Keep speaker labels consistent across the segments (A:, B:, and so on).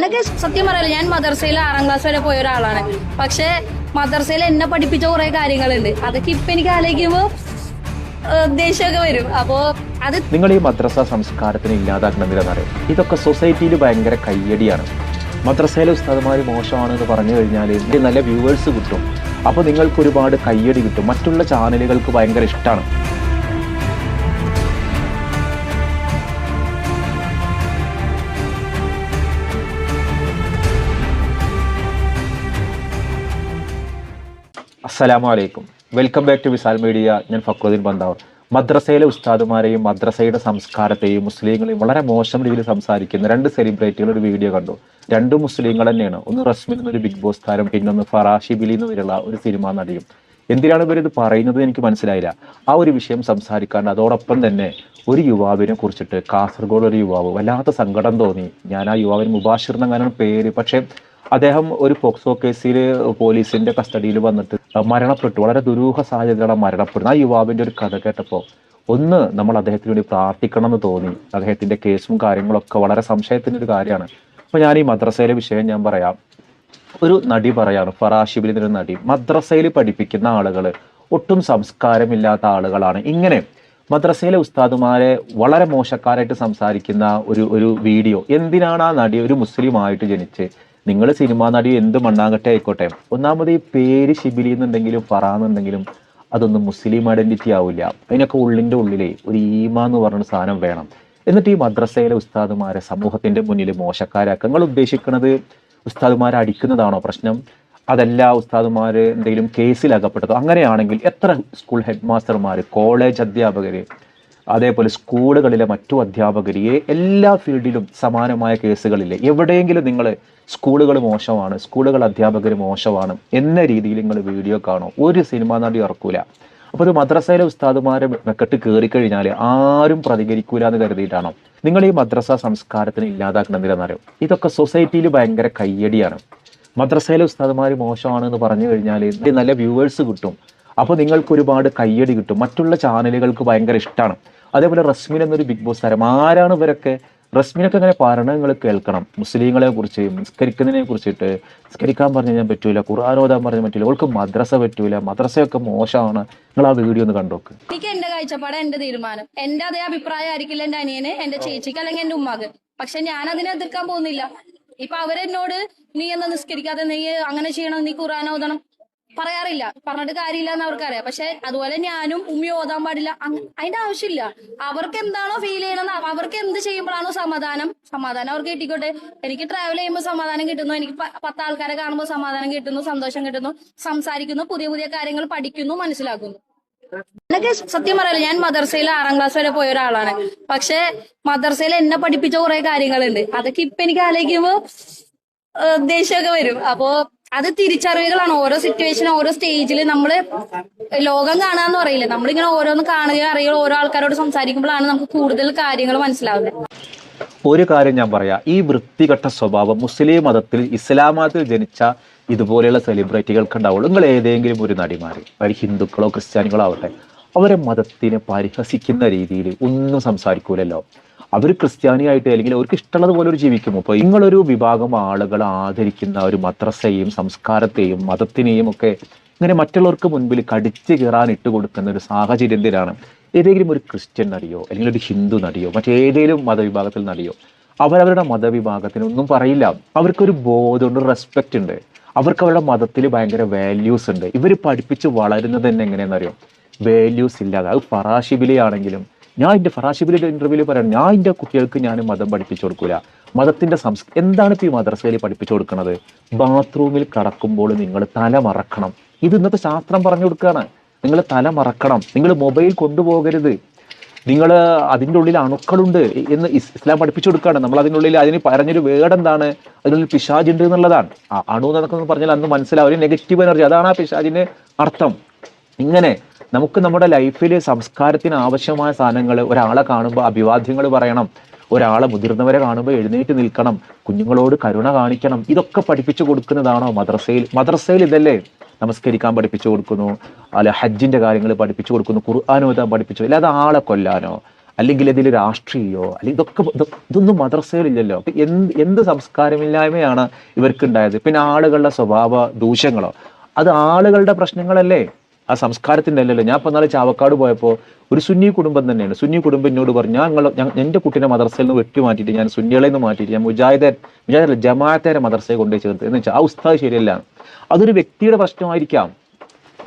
A: എന്നൊക്കെ സത്യം പറയല്ലോ ഞാൻ മദർസയിൽ ആറാം ക്ലാസ് വരെ പോയ ഒരാളാണ്. പക്ഷെ മദർസയിൽ എന്നെ പഠിപ്പിച്ച കുറെ കാര്യങ്ങളുണ്ട്. അതൊക്കെ ഇപ്പൊ എനിക്ക് ആലോചിക്കുമ്പോ ദേഷ്യമൊക്കെ വരും. അപ്പോ അത്
B: നിങ്ങൾ ഈ മദ്രസ സംസ്കാരത്തിന് ഇല്ലാതാക്കണമെന്നറിയാം ഇതൊക്കെ സൊസൈറ്റിയിൽ ഭയങ്കര കയ്യടിയാണ്. മദ്രസയിലെ ഉസ്താദുമാർ മോശമാണെന്ന് പറഞ്ഞു കഴിഞ്ഞാൽ ഇതിന് നല്ല വ്യൂവേഴ്സ് കിട്ടും. അപ്പോൾ നിങ്ങൾക്ക് ഒരുപാട് കയ്യടി കിട്ടും. മറ്റുള്ള ചാനലുകൾക്ക് ഭയങ്കര ഇഷ്ടമാണ് അസ്സലാമു അലൈക്കും welcome back to Visal media ഞാൻ ഫക്രുദ്ദീൻ ബന്ദാവർ മദ്രസയിലെ ഉസ്താദുമാരെയും മദ്രസയുടെ സംസ്കാരത്തെയും മുസ്ലിങ്ങളെയും വളരെ മോശം രീതിയിൽ സംസാരിക്കുന്ന രണ്ട് സെലിബ്രിറ്റികൾ ഒരു വീഡിയോ കണ്ടു. രണ്ടും മുസ്ലിങ്ങൾ തന്നെയാണ്. ഒന്ന് റസ്മിൻ എന്നൊരു ബിഗ് ബോസ് താരം പിന്നൊന്ന് ഫറാഷി ബിലി എന്ന് പേരുള്ള ഒരു സിനിമാ നടിയും. എന്തിനാണ് ഇവർ ഇത് പറയുന്നത് എനിക്ക് മനസ്സിലായില്ല. ആ ഒരു വിഷയം സംസാരിക്കാണ്ട് അതോടൊപ്പം തന്നെ ഒരു യുവാവിനെ കുറിച്ചിട്ട് കാസർഗോഡ് ഒരു യുവാവ് വല്ലാത്ത സങ്കടം തോന്നി. ഞാൻ ആ യുവാവിന് മുബാഷിർ എന്നങ്ങനെ പേര് പക്ഷേ അദ്ദേഹം ഒരു പോക്സോ കേസിൽ പോലീസിന്റെ കസ്റ്റഡിയിൽ വന്നിട്ട് മരണപ്പെട്ടു. വളരെ ദുരൂഹ സാഹചര്യത്തിലാണ് മരണപ്പെടുന്നത്. ആ യുവാവിന്റെ ഒരു കഥ കേട്ടപ്പോൾ ഒന്ന് നമ്മൾ അദ്ദേഹത്തിന് വേണ്ടി പ്രാർത്ഥിക്കണം എന്ന് തോന്നി. അദ്ദേഹത്തിന്റെ കേസും കാര്യങ്ങളൊക്കെ വളരെ സംശയത്തിന്റെ ഒരു കാര്യമാണ്. അപ്പൊ ഞാൻ ഈ മദ്രസയിലെ വിഷയം ഞാൻ പറയാം. ഒരു നടി പറയാണ് ഫറാഷിബിൽ എന്നൊരു നടി മദ്രസയിൽ പഠിപ്പിക്കുന്ന ആളുകൾ ഒട്ടും സംസ്കാരമില്ലാത്ത ആളുകളാണ്. ഇങ്ങനെ മദ്രസയിലെ ഉസ്താദുമാരെ വളരെ മോശക്കാരായിട്ട് സംസാരിക്കുന്ന ഒരു ഒരു വീഡിയോ. എന്തിനാണ് ആ നടി ഒരു മുസ്ലിമായിട്ട് ജനിച്ച്? നിങ്ങൾ സിനിമാ നടി എന്ത് മണ്ണാകട്ടെ ആയിക്കോട്ടെ. ഒന്നാമത് ഈ പേര് ശിബിലി എന്നുണ്ടെങ്കിലും പറയുന്നുണ്ടെങ്കിലും അതൊന്നും മുസ്ലിം ഐഡന്റിറ്റി ആവില്ല. അതിനൊക്കെ ഉള്ളിന്റെ ഉള്ളിലെ ഒരു ഈമ എന്ന് പറഞ്ഞ സാധനം വേണം. എന്നിട്ട് ഈ മദ്രസയിലെ ഉസ്താദുമാരെ സമൂഹത്തിന്റെ മുന്നിൽ മോശക്കാരാക്കുക. നിങ്ങൾ ഉദ്ദേശിക്കുന്നത് ഉസ്താദുമാരെ അടിക്കുന്നതാണോ പ്രശ്നം? അതല്ല ഉസ്താദുമാർ എന്തെങ്കിലും കേസിൽ അകപ്പെട്ടതോ. അങ്ങനെയാണെങ്കിൽ എത്ര സ്കൂൾ ഹെഡ് മാസ്റ്റർമാർ കോളേജ് അധ്യാപകര് അതേപോലെ സ്കൂളുകളിലെ മറ്റു അധ്യാപകർ എല്ലാ ഫീൽഡിലും സമാനമായ കേസുകളില്ലേ? എവിടെയെങ്കിലും നിങ്ങൾ സ്കൂളുകൾ മോശമാണ് സ്കൂളുകൾ അധ്യാപകർ മോശമാണ് എന്ന രീതിയിൽ നിങ്ങൾ വീഡിയോ കാണും. ഒരു സിനിമാ നടി ഇറക്കൂല അപ്പോൾ ഒരു മദ്രസയിലെ ഉസ്താദുമാരെ മെക്കെട്ട് കയറി കഴിഞ്ഞാൽ ആരും പ്രതികരിക്കൂല എന്ന് കരുതിയിട്ടാണോ? നിങ്ങൾ ഈ മദ്രസ സംസ്കാരത്തിന് ഇല്ലാതാക്കണമെന്നില്ലെന്നറിയോ ഇതൊക്കെ സൊസൈറ്റിയിൽ ഭയങ്കര കയ്യടിയാണ്. മദ്രസയിലെ ഉസ്താദുമാർ മോശമാണെന്ന് പറഞ്ഞു കഴിഞ്ഞാൽ നല്ല വ്യൂവേഴ്സ് കിട്ടും. അപ്പോൾ നിങ്ങൾക്ക് ഒരുപാട് കയ്യടി കിട്ടും. മറ്റുള്ള ചാനലുകൾക്ക് ഭയങ്കര ഇഷ്ടമാണ് അതേപോലെ റസ്മിൻ എന്നൊരു ബിഗ് ബോസ് താരം. ആരാണ് ഇവരൊക്കെ? റസ്മിനൊക്കെ ഇങ്ങനെ പരണങ്ങൾ കേൾക്കണം. മുസ്ലിങ്ങളെ കുറിച്ച് നിസ്കരിക്കുന്നതിനെ കുറിച്ചിട്ട്. നിസ്കരിക്കാൻ പറഞ്ഞു കഴിഞ്ഞാൽ പറ്റൂല ഖുർആൻ ഓതാൻ പറഞ്ഞു പറ്റൂല അവൾക്ക് മദ്രസ പറ്റൂല മദ്രസയൊക്കെ മോശമാണ്. നിങ്ങൾ ആ വീഡിയോ ഒന്ന് കണ്ടോക്ക്.
A: എനിക്ക് എന്റെ കാഴ്ചപ്പാട് എന്റെ തീരുമാനം. എന്റെ അതേ അഭിപ്രായം ആയിരിക്കില്ല എന്റെ അനിയന് എന്റെ ചേച്ചിക്ക് അല്ലെങ്കിൽ എന്റെ ഉമ്മാക്ക്. പക്ഷെ ഞാൻ അതിനെ എതിർക്കാൻ പോകുന്നില്ല. ഇപ്പൊ അവരെന്നോട് നീ എന്നാ നിസ്കരിക്കാതെ നീ അങ്ങനെ ചെയ്യണം നീ ഖുർആൻ ഓതണം. പറയാറില്ല. പറഞ്ഞിട്ട് കാര്യമില്ല എന്ന് അവർക്കറിയാം. പക്ഷെ അതുപോലെ ഞാനും ഉമ്മി ഓതാൻ പാടില്ല. അതിന്റെ ആവശ്യമില്ല. അവർക്ക് എന്താണോ ഫീൽ ചെയ്യണമെന്ന് അവർക്ക് എന്ത് ചെയ്യുമ്പോഴാണോ സമാധാനം. സമാധാനം അവർക്ക് കിട്ടിക്കോട്ടെ. എനിക്ക് ട്രാവൽ ചെയ്യുമ്പോൾ സമാധാനം കിട്ടുന്നു. എനിക്ക് പത്ത് ആൾക്കാരെ കാണുമ്പോൾ സമാധാനം കിട്ടുന്നു സന്തോഷം കിട്ടുന്നു സംസാരിക്കുന്നു പുതിയ പുതിയ കാര്യങ്ങൾ പഠിക്കുന്നു മനസ്സിലാക്കുന്നു. എനിക്ക് സത്യം പറയല്ല. ഞാൻ മദർസയിൽ ആറാം ക്ലാസ് വരെ പോയ ഒരാളാണ്. പക്ഷെ മദർസയിൽ എന്നെ പഠിപ്പിച്ച കുറെ കാര്യങ്ങളുണ്ട്. അതൊക്കെ ഇപ്പൊ എനിക്ക് ആലോചിക്കുമ്പോ ദേഷ്യമൊക്കെ വരും. അപ്പോ അത് തിരിച്ചറിവുകളാണ്. ഓരോ സിറ്റുവേഷൻ ഓരോ സ്റ്റേജിൽ നമ്മൾ ലോകം കാണാന്ന് പറയില്ലേ? നമ്മളിങ്ങനെ ഓരോന്ന് കാണുകയോ അറിയുകയോ ഓരോ ആൾക്കാരോട് സംസാരിക്കുമ്പോഴാണ് നമുക്ക് കൂടുതൽ കാര്യങ്ങൾ മനസ്സിലാവുന്നത്.
B: ഒരു കാര്യം ഞാൻ പറയാം. ഈ വൃത്തികെട്ട സ്വഭാവം മുസ്ലിം മതത്തിൽ ഇസ്ലാം മതത്തിൽ ജനിച്ച ഇതുപോലെയുള്ള സെലിബ്രിറ്റികൾക്ക് ഉണ്ടാവുള്ളൂ. നിങ്ങൾ ഏതെങ്കിലും ഒരു നടിമാർ അവർ ഹിന്ദുക്കളോ ക്രിസ്ത്യാനികളോ ആവട്ടെ അവരെ മതത്തിനെ പരിഹസിക്കുന്ന രീതിയിൽ ഒന്നും സംസാരിക്കൂലല്ലോ. അവർ ക്രിസ്ത്യാനിയായിട്ട് അല്ലെങ്കിൽ അവർക്ക് ഇഷ്ടമുള്ളത് പോലെ ഒരു ജീവിക്കുമോ അപ്പോൾ നിങ്ങളൊരു വിഭാഗം ആളുകൾ ആദരിക്കുന്ന ഒരു മദ്രസയെയും സംസ്കാരത്തെയും മതത്തിനെയും ഒക്കെ ഇങ്ങനെ മറ്റുള്ളവർക്ക് മുൻപിൽ കടിച്ചു കയറാൻ ഇട്ട് കൊടുക്കുന്ന ഒരു സാഹചര്യം സാഹചര്യത്തിലാണ് ഏതെങ്കിലും ഒരു ക്രിസ്ത്യൻ നടിയോ അല്ലെങ്കിൽ ഒരു ഹിന്ദു നടിയോ മറ്റേതെങ്കിലും മതവിഭാഗത്തിൽ നടിയോ അവരവരുടെ മതവിഭാഗത്തിനൊന്നും പറയില്ല. അവർക്കൊരു ബോധമുണ്ട് റെസ്പെക്റ്റ് ഉണ്ട്. അവർക്ക് അവരുടെ മതത്തിൽ ഭയങ്കര വാല്യൂസ് ഉണ്ട്. ഇവർ പഠിപ്പിച്ച് വളരുന്നത് തന്നെ എങ്ങനെയാണെന്നറിയോ? വാല്യൂസ് ഇല്ലാതെ. അത് പറാശിബിലിയാണെങ്കിലും ഞാൻ എന്റെ ഫറാഷിബിലിന്റെ ഇന്റർവ്യൂവിൽ പറയാം ഞാൻ എന്റെ കുട്ടികൾക്ക് ഞാൻ മതം പഠിപ്പിച്ചു കൊടുക്കില്ല മതത്തിന്റെ സംസ് എന്താണ് ഇപ്പോൾ ഈ മദ്രസയിൽ പഠിപ്പിച്ചു കൊടുക്കുന്നത് ബാത്റൂമിൽ കടക്കുമ്പോൾ നിങ്ങൾ തല മറക്കണം. ഇത് ഇന്നത്തെ ശാസ്ത്രം പറഞ്ഞു കൊടുക്കുകയാണ് നിങ്ങൾ തല മറക്കണം. നിങ്ങൾ മൊബൈൽ കൊണ്ടുപോകരുത്. നിങ്ങൾ അതിന്റെ ഉള്ളിൽ അണുക്കളുണ്ട് എന്ന് ഇസ്ലാം പഠിപ്പിച്ചു കൊടുക്കുകയാണ് നമ്മൾ അതിന്റെ ഉള്ളിൽ അതിന് പറഞ്ഞൊരു വേർഡ് എന്താണ് അതിനുള്ളിൽ പിശാജ് ഉണ്ട് എന്നുള്ളതാണ്. ആ അണു എന്നൊക്കെ പറഞ്ഞാൽ അന്ന് മനസ്സിലാവും. ഒരു നെഗറ്റീവ് എനർജി അതാണ് ആ പിശാജിന് അർത്ഥം. ഇങ്ങനെ നമുക്ക് നമ്മുടെ ലൈഫിൽ സംസ്കാരത്തിന് ആവശ്യമായ സാധനങ്ങൾ ഒരാളെ കാണുമ്പോൾ അഭിവാദ്യങ്ങൾ പറയണം ഒരാളെ മുതിർന്നവരെ കാണുമ്പോൾ എഴുന്നേറ്റ് നിൽക്കണം കുഞ്ഞുങ്ങളോട് കരുണ കാണിക്കണം ഇതൊക്കെ പഠിപ്പിച്ചു കൊടുക്കുന്നതാണോ മദ്രസയിൽ? മദ്രസയിൽ ഇതല്ലേ നമസ്കരിക്കാൻ പഠിപ്പിച്ചു കൊടുക്കുന്നു അല്ല ഹജ്ജിന്റെ കാര്യങ്ങൾ പഠിപ്പിച്ചു കൊടുക്കുന്നു ഓതാൻ പഠിപ്പിച്ചു അല്ലാതെ ആളെ കൊല്ലാനോ അല്ലെങ്കിൽ ഇതിൽ രാഷ്ട്രീയോ അല്ലെങ്കിൽ ഇതൊക്കെ ഇതൊന്നും മദ്രസയിലില്ലല്ലോ അപ്പൊ എന്ത് എന്ത് സംസ്കാരമില്ലായ്മയാണ് ഇവർക്കുണ്ടായത്? പിന്നെ ആളുകളുടെ സ്വഭാവ ദൂഷ്യങ്ങളോ? അത് ആളുകളുടെ പ്രശ്നങ്ങളല്ലേ? ആ സംസ്കാരത്തിന്റെ അല്ലല്ലോ. ഞാൻ ഇപ്പം നാളെ ചാവക്കാട് പോയപ്പോൾ ഒരു സുന്നി കുടുംബം തന്നെയാണ്. സുന്നി കുടുംബം എന്നോട് പറഞ്ഞു ഞാൻ നിങ്ങൾ എന്റെ കുട്ടീനെ മദർസയിൽ നിന്ന് വെട്ടി മാറ്റിയിട്ട് ഞാൻ സുന്നികളെ നിന്ന് മാറ്റിയിട്ട് ഞാൻ മുജാഹിദൻ മുജാഹിദ് ജമാഅത്തേരെ മദർസയെ കൊണ്ടുപോയി ചേർത്ത് എന്ന് വെച്ചാൽ ആ ഉസ്താദ് ശരിയല്ല. അതൊരു വ്യക്തിയുടെ പ്രശ്നമായിരിക്കാം.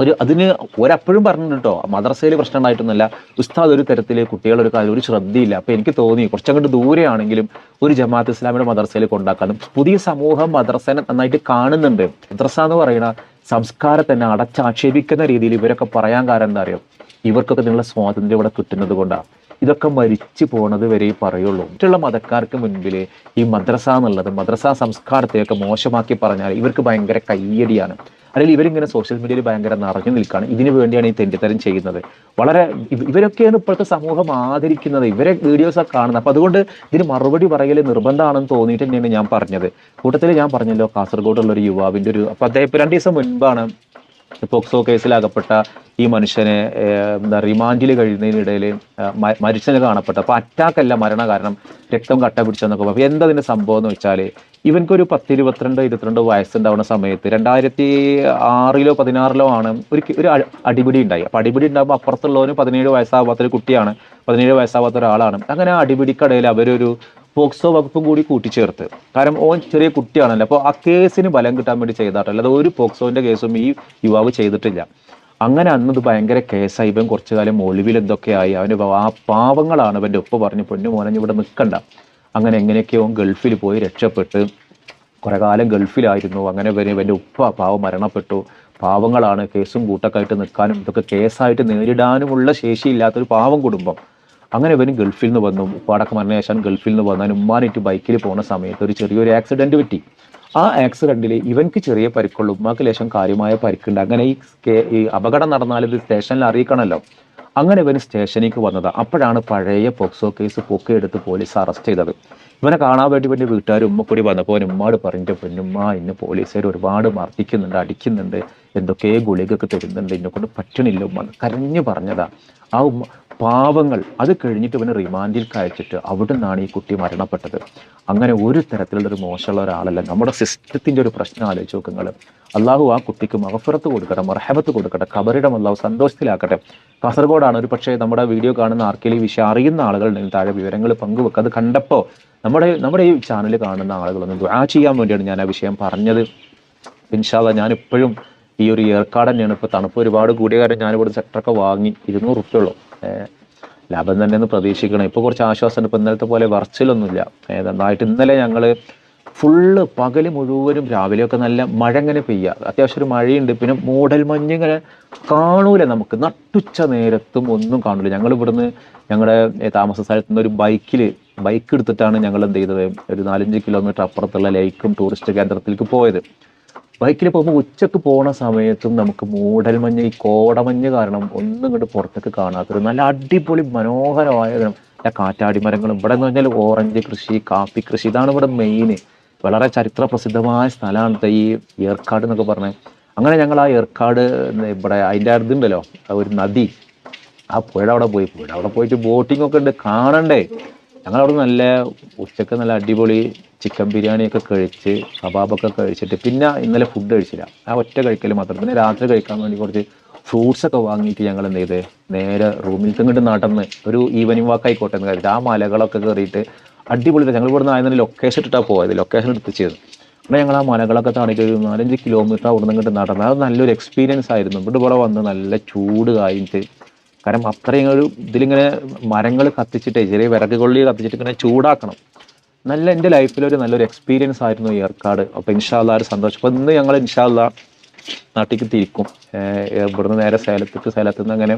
B: ഒരു അതിന് ഒരപ്പോഴും പറഞ്ഞിട്ടുണ്ട് കേട്ടോ മദ്രസയിൽ പ്രശ്നം ഉണ്ടായിട്ടൊന്നുമല്ല ഉസ്താദ് ഒരു തരത്തിൽ കുട്ടികളുടെ ഒരു കാര്യം ഒരു ശ്രദ്ധയില്ല. അപ്പോൾ എനിക്ക് തോന്നി കുറച്ചങ്ങോട്ട് ദൂരെയാണെങ്കിലും ഒരു ജമാഅത്ത് ഇസ്ലാമിയുടെ മദ്രസയിൽ കൊണ്ടാക്കാനും പുതിയ സമൂഹം മദ്രസനെ നന്നായിട്ട് കാണുന്നുണ്ട്. മദ്രസ എന്ന് പറയുന്ന സംസ്കാരം തന്നെ അടച്ചാക്ഷേപിക്കുന്ന രീതിയിൽ ഇവരൊക്കെ പറയാൻ കാരണം എന്താ അറിയാം? ഇവർക്കൊക്കെ നിങ്ങളുടെ സ്വാതന്ത്ര്യം ഇവിടെ കിട്ടുന്നത് കൊണ്ടാണ് ഇതൊക്കെ മരിച്ചു പോണത് വരെ പറയുള്ളൂ. മറ്റുള്ള മതക്കാർക്ക് മുൻപിൽ ഈ മദ്രസ എന്നുള്ളത് മദ്രസ സംസ്കാരത്തെയൊക്കെ മോശമാക്കി പറഞ്ഞാൽ ഇവർക്ക് ഭയങ്കര കയ്യടിയാണ്. അല്ലെങ്കിൽ ഇവരിങ്ങനെ സോഷ്യൽ മീഡിയയിൽ ഭയങ്കര നിറഞ്ഞു നിൽക്കുകയാണ് ഇതിനു വേണ്ടിയാണ് ഈ തെണ്ടിത്തരം ചെയ്യുന്നത്. വളരെ ഇവരൊക്കെയാണ് ഇപ്പോഴത്തെ സമൂഹം ആദരിക്കുന്നത്. ഇവരെ വീഡിയോസൊക്കെ കാണുന്നത്. അപ്പോൾ അതുകൊണ്ട് ഇതിന് മറുപടി പറയൽ നിർബന്ധമാണെന്ന് തോന്നിയിട്ട് തന്നെയാണ് ഞാൻ പറഞ്ഞത്. കൂട്ടത്തിൽ ഞാൻ പറഞ്ഞല്ലോ കാസർഗോഡുള്ള ഒരു യുവാവിന്റെ ഒരു അപ്പോൾ അദ്ദേഹം രണ്ടു ദിവസം മുൻപാണ് പോക്സോ കേസിൽ അകപ്പെട്ട ഈ മനുഷ്യനെ എന്താ റിമാൻഡിൽ കഴിയുന്നതിനിടയിൽ മരിച്ചത് കാണപ്പെട്ട അപ്പോൾ അറ്റാക്കല്ല മരണ കാരണം രക്തം കട്ട പിടിച്ചെന്നൊക്കെ അപ്പോൾ എന്താ ഇതിന്റെ സംഭവം എന്ന് വെച്ചാൽ ഇവൻക്കൊരു പത്ത് ഇരുപത്തിരണ്ട് ഇരുപത്തിരണ്ട് വയസ്സുണ്ടാവുന്ന സമയത്ത് രണ്ടായിരത്തി ആറിലോ പതിനാറിലോ ആണ് ഒരു ഒരു അടിപിടി ഉണ്ടായി. അപ്പോൾ അടിപിടി ഉണ്ടാകുമ്പോൾ അപ്പുറത്തുള്ളവന് പതിനേഴ് വയസ്സാവാത്തൊരു കുട്ടിയാണ് പതിനേഴ് വയസ്സാവാത്ത ഒരാളാണ് അങ്ങനെ ആ അടിപിടിക്കടയിൽ അവരൊരു പോക്സോ വകുപ്പും കൂടി കൂട്ടിച്ചേർത്ത്. കാരണം ഓൻ ചെറിയ കുട്ടിയാണല്ലോ അപ്പോൾ ആ കേസിന് ബലം കിട്ടാൻ വേണ്ടി ചെയ്താട്ടോ അല്ലാതെ ഒരു പോക്സോന്റെ കേസും ഈ യുവാവ് ചെയ്തിട്ടില്ല. അങ്ങനെ അന്നത് ഭയങ്കര കേസായി. ഇവൻ കുറച്ചു കാലം ഒളിവിൽ എന്തൊക്കെയായി അവന് ആ പാവങ്ങളാണ് അവന്റെ ഉപ്പ പറഞ്ഞു പൊന്നു മോനെ ഇവിടെ നിൽക്കണ്ട അങ്ങനെ എങ്ങനെയൊക്കെയോ ഗൾഫിൽ പോയി രക്ഷപ്പെട്ട് കുറേ കാലം ഗൾഫിലായിരുന്നു. അങ്ങനെ ഇവന് ഇവന്റെ ഉപ്പ പാവം മരണപ്പെട്ടു. പാവങ്ങളാണ് കേസും കൂട്ടക്കായിട്ട് നിൽക്കാനും ഇതൊക്കെ കേസായിട്ട് നേരിടാനുമുള്ള ശേഷിയില്ലാത്തൊരു പാവം കുടുംബം. അങ്ങനെ ഇവന് ഗൾഫിൽ നിന്ന് വന്നു. ഉപ്പാടൊക്കെ മരണ ശേഷം ഗൾഫിൽ നിന്ന് വന്നാൽ ഉമ്മാനായിട്ട് ബൈക്കിൽ പോകുന്ന സമയത്ത് ഒരു ചെറിയൊരു ആക്സിഡന്റ് പറ്റി. ആ ആക്സിഡന്റിൽ ഇവൻക്ക് ചെറിയ പരിക്കുള്ളൂ. ഉമ്മാക്ക് ലേശം കാര്യമായ പരിക്കുണ്ട്. അങ്ങനെ ഈ ഈ അപകടം നടന്നാൽ ഇത് സ്റ്റേഷനിൽ അറിയിക്കണമല്ലോ. അങ്ങനെ ഇവന് സ്റ്റേഷനിലേക്ക് വന്നത്. അപ്പോഴാണ് പഴയ പോക്സോ കേസ് പൊക്കിയെടുത്ത് പോലീസ് അറസ്റ്റ് ചെയ്തത്. ഇവനെ കാണാൻ വേണ്ടി പിന്നെ വീട്ടുകാർ ഉമ്മ കൂടി വന്നപ്പോൾ ഉമ്മാട് പറഞ്ഞിട്ട് പെണ്ണുമ്മ ഇന്ന് പോലീസുകാർ ഒരുപാട് മർദ്ദിക്കുന്നുണ്ട് അടിക്കുന്നുണ്ട്. എന്തൊക്കെ ഗുളികൊക്കെ തരുന്നുണ്ട്. എന്നെ കൊണ്ട് പറ്റണില്ല ഉമ്മ. കരഞ്ഞു പറഞ്ഞതാ. ആ പാവങ്ങൾ അത് കഴിഞ്ഞിട്ട് ഇവനെ റിമാൻഡിൽ കയച്ചിട്ട് അവിടെ നിന്നാണ് ഈ കുട്ടി മരണപ്പെട്ടത്. അങ്ങനെ ഒരു തരത്തിലുള്ള ഒരു മോശമുള്ള ഒരാളല്ല. നമ്മുടെ സിസ്റ്റത്തിന്റെ ഒരു പ്രശ്നം ആലോചിച്ച് നോക്കുന്നത് അള്ളാഹു ആ കുട്ടിക്ക് മഹഫറത്ത് കൊടുക്കട്ടെ മർഹബത്ത് കൊടുക്കട്ടെ കബറിടം അല്ലാഹു സന്തോഷത്തിലാക്കട്ടെ. കാസർഗോഡാണ് ഒരു പക്ഷേ നമ്മുടെ വീഡിയോ കാണുന്ന ആർക്കെങ്കിലും ഈ വിഷയം അറിയുന്ന ആളുകളുണ്ടെങ്കിൽ താഴെ വിവരങ്ങൾ പങ്കുവെക്കുക അത് കണ്ടപ്പോൾ നമ്മുടെ നമ്മുടെ ഈ ചാനൽ കാണുന്ന ആളുകളൊന്നും ദുആ ചെയ്യാൻ വേണ്ടിയാണ് ഞാൻ ആ വിഷയം പറഞ്ഞത്. ഇൻഷാല്ല ഞാൻ ഇപ്പോഴും ഈ ഒരു ഏർക്കാട് തന്നെയാണ്. ഇപ്പോൾ തണുപ്പ് ഒരുപാട് കൂടിയ കാര്യം ഞാനിവിടെ സെക്ടറൊക്കെ വാങ്ങി ഇരുന്നൂറ് റുപ്യ ഉള്ളൂ. ലാഭം തന്നെ ഒന്ന് പ്രതീക്ഷിക്കണം. ഇപ്പോൾ കുറച്ച് ആശ്വാസമുണ്ട് ഇപ്പോൾ ഇന്നലത്തെ പോലെ വർച്ചിലൊന്നുമില്ല ഏഹ് നന്നായിട്ട് ഇന്നലെ ഞങ്ങൾ ഫുള്ള് പകൽ മുഴുവനും രാവിലെയൊക്കെ നല്ല മഴ ഇങ്ങനെ പെയ്യുക അത്യാവശ്യം ഒരു മഴയുണ്ട്. പിന്നെ മൂടൽ മഞ്ഞ് ഇങ്ങനെ കാണൂല നമുക്ക്. നട്ടുച്ച നേരത്തും ഒന്നും കാണൂല. ഞങ്ങൾ ഇവിടുന്ന് ഞങ്ങളുടെ താമസ സ്ഥലത്ത് നിന്ന് ഒരു ബൈക്കിൽ ബൈക്ക് എടുത്തിട്ടാണ് ഞങ്ങൾ എന്ത് ചെയ്തത് ഒരു നാലഞ്ച് കിലോമീറ്റർ അപ്പുറത്തുള്ള ലേക്കും ടൂറിസ്റ്റ് കേന്ദ്രത്തിലേക്ക് പോയത്. ബൈക്കിൽ പോകുമ്പോൾ ഉച്ചയ്ക്ക് പോണ സമയത്തും നമുക്ക് മൂടൽമഞ്ഞ് ഈ കോടമഞ്ഞ് കാരണം ഒന്നും ഇങ്ങോട്ട് പുറത്തേക്ക് കാണാത്തൊരു നല്ല അടിപൊളി മനോഹരമായ കാറ്റാടി മരങ്ങളും. ഇവിടെ എന്ന് പറഞ്ഞാൽ ഓറഞ്ച് കൃഷി കാപ്പി കൃഷി. ഇതാണ് ഇവിടെ മെയിൻ വളരെ ചരിത്ര പ്രസിദ്ധമായ സ്ഥലമാണ് ഈ ഏർക്കാട് എന്നൊക്കെ പറഞ്ഞത് അങ്ങനെ ഞങ്ങൾ ആ ഏർക്കാട് ഇവിടെ അതിന്റെ അടുത്തുണ്ടല്ലോ ഒരു നദി. ആ പുഴ അവിടെ പോയി. പുഴ അവിടെ പോയിട്ട് ബോട്ടിംഗ് ഒക്കെ ഉണ്ട്. കാണണ്ടേ? ഞങ്ങളവിടെ നല്ല ഉച്ചയ്ക്ക് നല്ല അടിപൊളി ചിക്കൻ ബിരിയാണിയൊക്കെ കഴിച്ച് കബാബൊക്കെ കഴിച്ചിട്ട് പിന്നെ ഇന്നലെ ഫുഡ് കഴിച്ചില്ല. ആ ഒറ്റ കഴിക്കൽ മാത്രം. പിന്നെ രാത്രി കഴിക്കാൻ വേണ്ടി കുറച്ച് ഫ്രൂട്ട്സ് ഒക്കെ വാങ്ങിയിട്ട് ഞങ്ങൾ എന്ത് ചെയ്ത്? നേരെ റൂമിൽ ഇങ്ങോട്ട് നടന്ന് ഒരു ഈവനിങ് വാക്ക് ആയിക്കോട്ടെ എന്ന് കരുതി. ആ മലകളൊക്കെ കയറിയിട്ട് അടിപൊളി ഞങ്ങൾ ഇവിടുന്ന് ആയതിന് ലൊക്കേഷൻ ഇട്ടിട്ടാണ് പോയത്. ലൊക്കേഷൻ എടുത്ത് ചെയ്തു അപ്പോൾ ഞങ്ങൾ ആ മലകളൊക്കെ താണിക്ക് ഒരു നാലഞ്ച് കിലോമീറ്റർ അവിടെ നിന്ന് ഇങ്ങോട്ട് അത് നല്ലൊരു എക്സ്പീരിയൻസ് ആയിരുന്നു. ഇവിടെ ഇവിടെ വന്ന് നല്ല ചൂട് കായിട്ട് കാരണം അത്രയും ഒരു ഇതിലിങ്ങനെ മരങ്ങൾ കത്തിച്ചിട്ട് ചെറിയ വിറക് കൊള്ളി കത്തിച്ചിട്ട് ഇങ്ങനെ ചൂടാക്കണം. നല്ല എന്റെ ലൈഫിലൊരു നല്ലൊരു എക്സ്പീരിയൻസ് ആയിരുന്നു ഏർക്കാട്. അപ്പോൾ ഇൻഷാല്ല ഒരു സന്തോഷം. അപ്പോൾ ഇന്ന് ഞങ്ങൾ ഇൻഷാല്ല നാട്ടിലേക്ക് തിരിക്കും. ഇവിടുന്ന് നേരെ സേലത്തേക്ക് സേലത്തു നിന്ന് അങ്ങനെ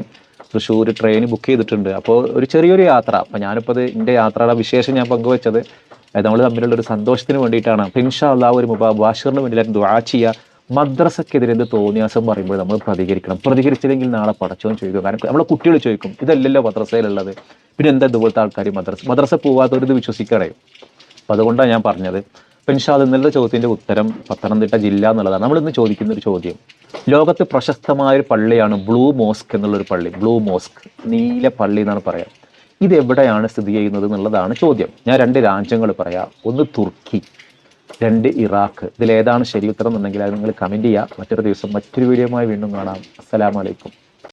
B: തൃശ്ശൂർ ട്രെയിൻ ബുക്ക് ചെയ്തിട്ടുണ്ട്. അപ്പോൾ ഒരു ചെറിയൊരു യാത്ര. അപ്പോൾ ഞാനിപ്പോൾ അത് എന്റെ യാത്രയുടെ വിശേഷം ഞാൻ പങ്കുവെച്ചത് നമ്മൾ തമ്മിലുള്ള ഒരു സന്തോഷത്തിന് വേണ്ടിയിട്ടാണ്. അപ്പോൾ ഇൻഷാല്ല ഒരു മുബാഷിറിന് വേണ്ടി എല്ലാവരും ദുആ ചെയ്യുക മദ്രസക്കെതിരെ എന്ത് തോന്നിയാസം പറയുമ്പോൾ നമ്മൾ പ്രതികരിക്കണം. പ്രതികരിച്ചില്ലെങ്കിൽ നാളെ പടച്ചോൻ ചോദിക്കും. കാരണം നമ്മളെ കുട്ടികൾ ചോദിക്കും ഇതല്ലല്ലോ മദ്രസയിലുള്ളത്? പിന്നെ എന്താ ഇതുപോലത്തെ ആൾക്കാർ മദ്രസ മദ്രസ പോവാത്തവരിത് വിശ്വസിക്കണേ? അപ്പം അതുകൊണ്ടാണ് ഞാൻ പറഞ്ഞത്. അപ്പം ഇൻഷാൽ ഇന്നലത്തെ ചോദ്യത്തിന്റെ ഉത്തരം പത്തനംതിട്ട ജില്ല എന്നുള്ളതാണ്. നമ്മൾ ഇന്ന് ചോദിക്കുന്ന ഒരു ചോദ്യം. ലോകത്ത് പ്രശസ്തമായ ഒരു പള്ളിയാണ് ബ്ലൂ മോസ്ക് എന്നുള്ളൊരു പള്ളി. ബ്ലൂ മോസ്ക് നീല പള്ളി എന്നാണ് പറയാം. ഇത് എവിടെയാണ് സ്ഥിതി ചെയ്യുന്നത് എന്നുള്ളതാണ് ചോദ്യം. ഞാൻ രണ്ട് രാജ്യങ്ങൾ പറയാം. ഒന്ന് തുർക്കി രണ്ട് ഇറാഖ്. ഇതിലേതാണ് ശരി ഉത്തരം എന്നുണ്ടെങ്കിൽ അത് നിങ്ങൾ കമന്റ് ചെയ്യുക മറ്റൊരു ദിവസം മറ്റൊരു വീഡിയോയുമായി വീണ്ടും കാണാം. അസ്സലാമലൈക്കും